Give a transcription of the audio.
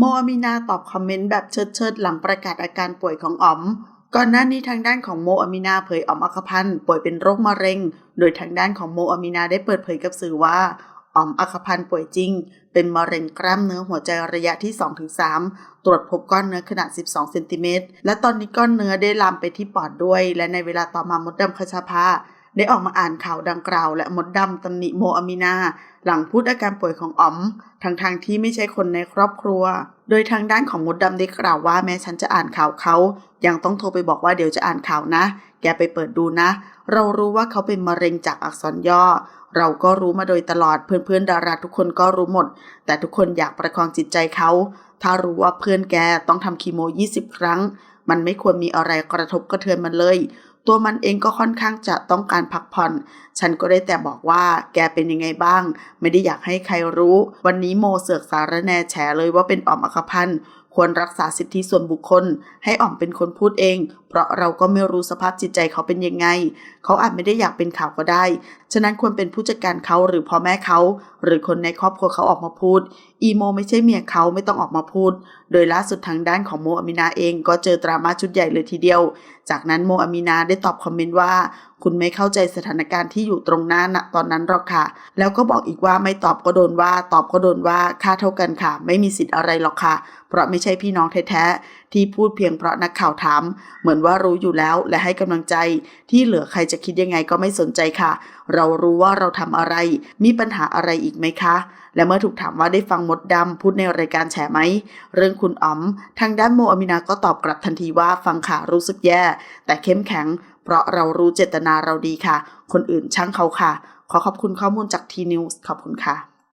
โมอามีนาตอบคอมเมนต์แบบเชิดๆ หลังประกาศอาการป่วยของอ๋อม ก่อนหน้านี้ทางด้านของโมอามีนาเผยอ๋อมอัคพันธ์ป่วยเป็นโรคมะเร็ง โดยทางด้านของโมอามีนาได้เปิดเผยกับสื่อว่าอ๋อมอัคพันธ์ป่วยจริง เป็นมะเร็งกล้ามเนื้อหัวใจระยะที่ 2-3 ตรวจพบก้อนเนื้อขนาด 12 เซนติเมตร และตอนนี้ก้อนเนื้อได้ลามไปที่ปอดด้วย และในเวลาต่อมามดดำคชาภา ได้ออกมาอ่านข่าวดังกล่าว และมดดำตำหนิโมอามีนา หลังพูดอาการป่วยของอ๋อมทั้งทางๆที่ไม่ใช่คนในครอบครัว โดยทางด้านของมดดำได้กล่าวว่าแม้ฉันจะอ่านข่าวเขา ยังต้องโทรไปบอกว่าเดี๋ยวจะอ่านข่าวนะ แกไปเปิดดูนะ เรารู้ว่าเขาเป็นมะเร็งจากอักษรย่อ เราก็รู้มาโดยตลอดเพื่อนๆดาราทุกคนก็รู้หมด แต่ทุกคนอยากประคองจิตใจเขา ถ้ารู้ว่าเพื่อนแกต้องทำคีโม 20 ครั้ง มันไม่ควรมีอะไรกระทบกระเทือนมันเลย ตัวมันเองก็ค่อนข้างจะต้องการพักผ่อน ฉันก็ได้แต่บอกว่าแกเป็นยังไงบ้าง ไม่ได้อยากให้ใครรู้ วันนี้โมเสือกสารแนแฉเลยว่าเป็นออมอคพันธ์ ควรรักษาสิทธิส่วนบุคคล ให้อ๋อมเป็นคนพูดเอง เพราะเราก็ไม่รู้สภาพจิตใจเขาเป็นยังไง เขาอาจไม่ได้อยากเป็นข่าวก็ได้ ฉะนั้นควรเป็นผู้จัดการเขาหรือพ่อแม่เขา หรือคนในครอบครัวเขาออกมาพูด อีโมไม่ใช่เมียเขาไม่ต้องออกมาพูด โดยล่าสุดทางด้านของโมอามินาเองก็เจอดราม่าชุดใหญ่เลยทีเดียว จากนั้นโมอามินาได้ตอบคอมเมนต์ว่า คุณไม่เข้าใจสถานการณ์ที่อยู่ตรงหน้าณตอนนั้นหรอกค่ะ แล้วก็บอกอีกว่าไม่ตอบก็โดนว่า ตอบก็โดนว่าค่าเท่ากันค่ะ ไม่มีสิทธิ์อะไรหรอกค่ะ เพราะไม่ใช่พี่น้องแท้ๆที่พูดเพียงเพราะนักข่าวถาม เหมือนว่ารู้อยู่แล้วและให้กำลังใจ ที่เหลือใครจะคิดยังไงก็ไม่สนใจค่ะ เรารู้ว่าเราทำอะไร มีปัญหาอะไรอีกไหมคะ และเมื่อถูกถามว่าได้ฟังมดดำพูดในรายการแฉไหมเรื่องคุณอ๋อม ทางด้านโมอามินาก็ตอบกลับทันทีว่าฟังค่ะรู้สึกแย่ แต่เข้มแข็ง เพราะเรารู้เจตนาเราดีค่ะ คนอื่นช่างเขาค่ะ ขอขอบคุณข้อมูลจากทีนิวส์ขอบคุณค่ะ